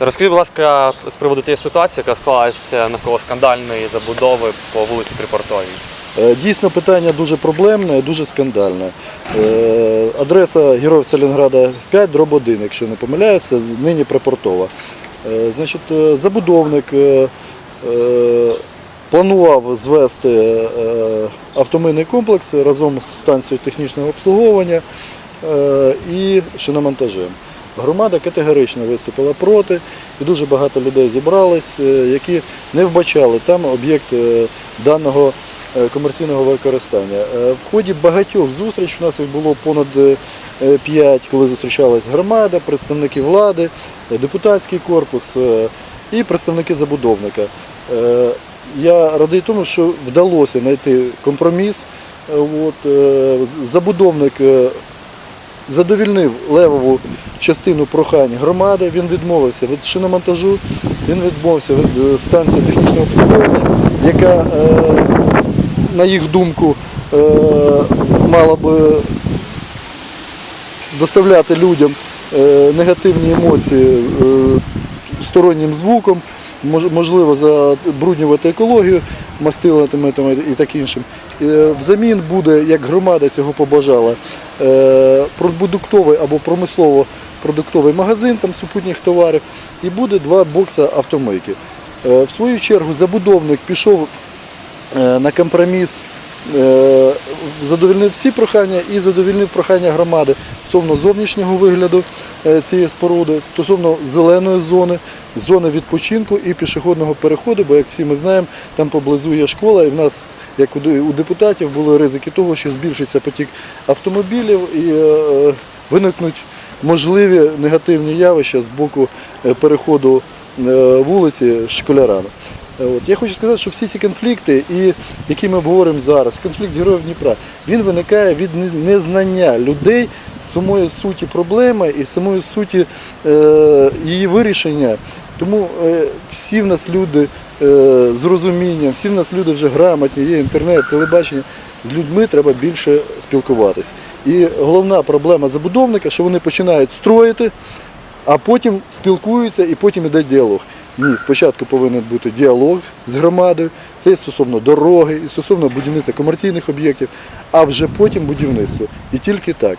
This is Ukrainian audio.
Розкажіть, будь ласка, з приводу тієї ситуації, яка склалася навколо скандальної забудови по вулиці Припортовій. Е, Дійсно, питання дуже проблемне, дуже скандальне. Е, Адреса Героїв Сталінграда 5, дроб 1, якщо не помиляюся, нині припортова. Е, Значить, забудовник планував звести автомийний комплекс разом з станцією технічного обслуговування і шиномонтажем. Громада категорично виступила проти, і дуже багато людей зібрались, е, які не вбачали там об'єкт е, даного е, комерційного використання. В ході багатьох зустріч у нас їх було понад е, п'ять, коли зустрічалась громада, представники влади, депутатський корпус і представники забудовника. Я радий тому, що вдалося знайти компроміс. От, Забудовник задовільнив левову частину прохань громади, він відмовився від шиномонтажу, він відмовився від е, станції технічного обслуговування, яка, е, на їх думку, е, мала би доставляти людям негативні емоції стороннім звуком, можливо, забруднювати екологію мастилами там і так іншим. Е, Взамін буде, як громада цього побажала, е, продуктовий або промислово-продуктовий магазин там супутніх товарів, і буде два бокса автомийки. Е, В свою чергу забудовник пішов на компроміс, е, задовольнив ці прохання і задовольнив прохання громади стосовно зовнішнього вигляду е, цієї споруди, стосовно зеленої зони, зони відпочинку і пішохідного переходу, бо як всі ми знаємо, там поблизу є школа, і в нас, як у депутатів, були ризики того, що збільшиться потік автомобілів і е, виникнуть можливі негативні явища з боку переходу вулиці школярами. Е, От. Я хочу сказати, що всі ці конфлікти, і, які ми обговоримо зараз, конфлікт з героїв Дніпра, він виникає від незнання людей самої суті проблеми і самої суті е, її вирішення. Тому е, всі в нас люди е, з розумінням, всі в нас люди вже грамотні, є інтернет, телебачення. З людьми треба більше спілкуватись. І головна проблема забудовника, що вони починають строїти, а потім спілкуються і потім йде діалог. Ні, спочатку повинен бути діалог з громадою, це стосовно дороги, і стосовно будівництва комерційних об'єктів, а вже потім будівництво. І тільки так.